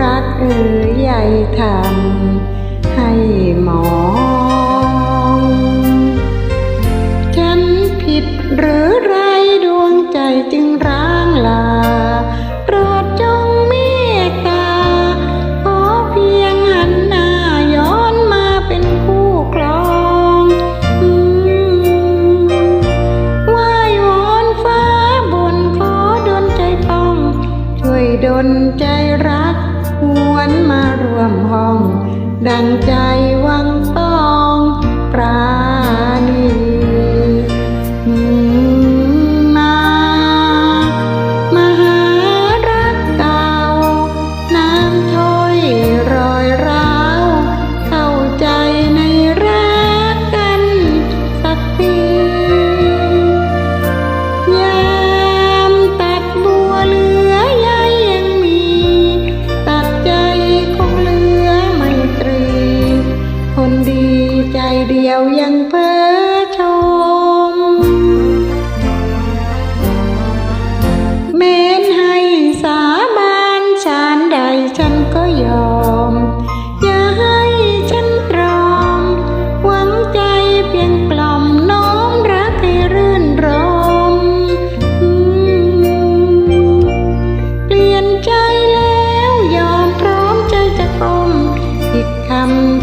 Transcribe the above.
รักเอ่ยใหญ่ทำให้หมองฉันผิดหรือไรดวงใจจ วมารวมห้อง ดังใจวังต้อง ฉันก็ยอม อย่าให้ฉันตรอม หวังใจเพียงกล่อมน้อมรักให้รื่นรมอืมเปลี่ยนใจแล้วยอมพร้อมใจจะกลมผิดคำ